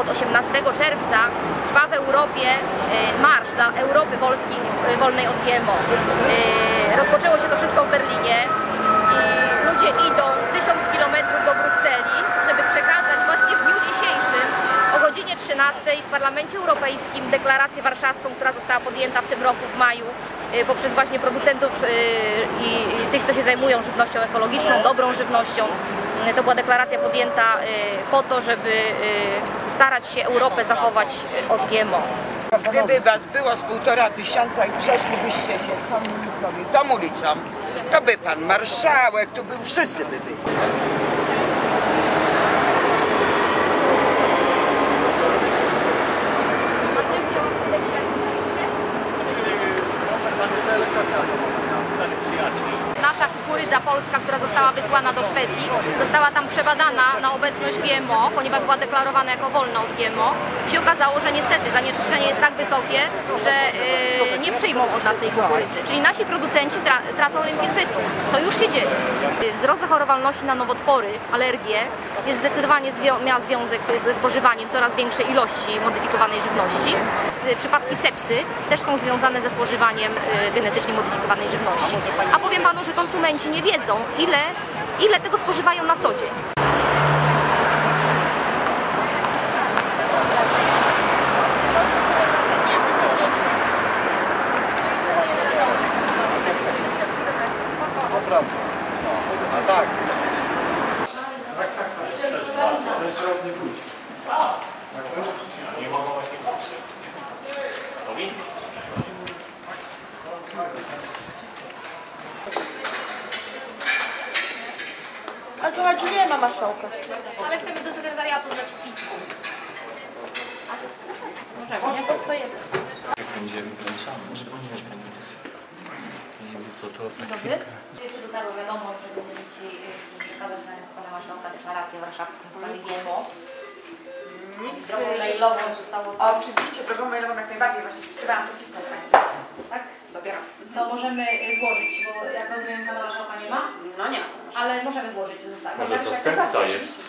Od 18 czerwca trwa w Europie y, marsz dla Europy Wolskiej, y, wolnej od GMO. Y, rozpoczęło się to wszystko w Berlinie i ludzie idą 1000 km do Brukseli, żeby przekazać właśnie w dniu dzisiejszym o godzinie 13 w Parlamencie Europejskim deklarację warszawską, która została podjęta w tym roku w maju poprzez właśnie producentów y, i, tych, co się zajmują żywnością ekologiczną, dobrą żywnością. Y, To była deklaracja podjęta y, po to, żeby y, starać się Europę zachować y, od GMO. Gdyby was było z półtora tysiąca i przeszlibyście się tą ulicą i tą ulicą, to by pan marszałek, tu był, wszyscy by byli. Kukurydza polska, która została wysłana do Szwecji, została tam przebadana na obecność GMO, ponieważ była deklarowana jako wolna od GMO. Się okazało, że niestety zanieczyszczenie jest tak wysokie, że yy, nie przyjmą od nas tej kukurydzy. Czyli nasi producenci tra tracą rynki zbytu. To już się dzieje. Yy, Wzrost zachorowalności na nowotwory, alergie jest zdecydowanie zwią miał związek ze spożywaniem coraz większej ilości modyfikowanej żywności. Z, przypadki sepsy też są związane ze spożywaniem y, genetycznie modyfikowanej żywności. A powiem panu, że konsumenci nie wiedzą, ile, ile tego spożywają na co dzień. A słuchajcie, nie ma marszałka. Ale chcemy do sekretariatu zdać pismo. Możemy, nie podstajemy. Jak będzie wyplączany, może. Nie wiem, to to na Dobry. chwilkę. Czy dotarło wiadomość, że będziemy Ci y, przekazać na Marszałka deklarację warszawską w sprawie GMO? Nic. Drogą mailową zostało... Oczywiście, drogą mailową jak najbardziej. Właśnie wpisywałam to pismo do Państwa. Tak? Dobieram. To możemy y, złożyć, bo jak rozumiem Pana Marszałka nie ma, No nie ma. ale możemy złożyć, zostawić. Może to najbardziej, to jest. oczywiście.